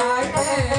पाए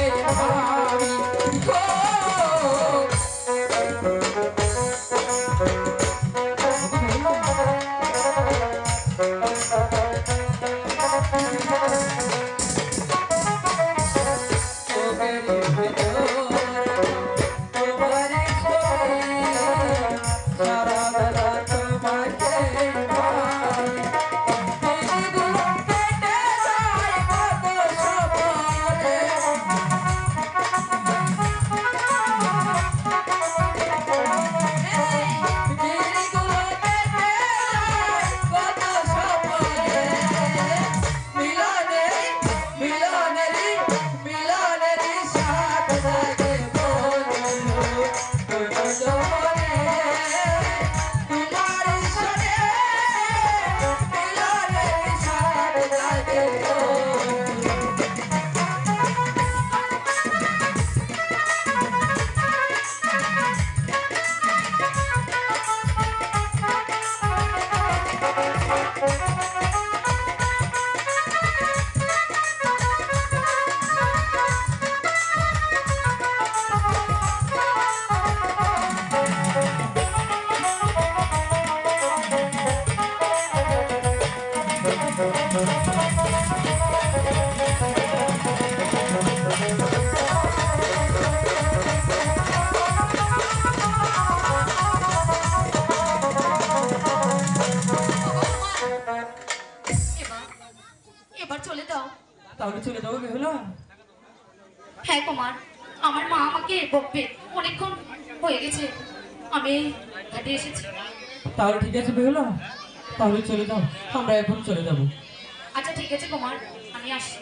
তাহলে চলে যাব বেহুলা। হ্যাঁ কুমার আমার মা আমাকে বকবে। অনেকক্ষণ হয়ে গেছে। আমি ঘাটে এসেছি। তাহলে ঠিক আছে বেহুলা। তাহলে চলে যাও। আমরা এখন চলে যাব। আচ্ছা ঠিক আছে কুমার আমি আসি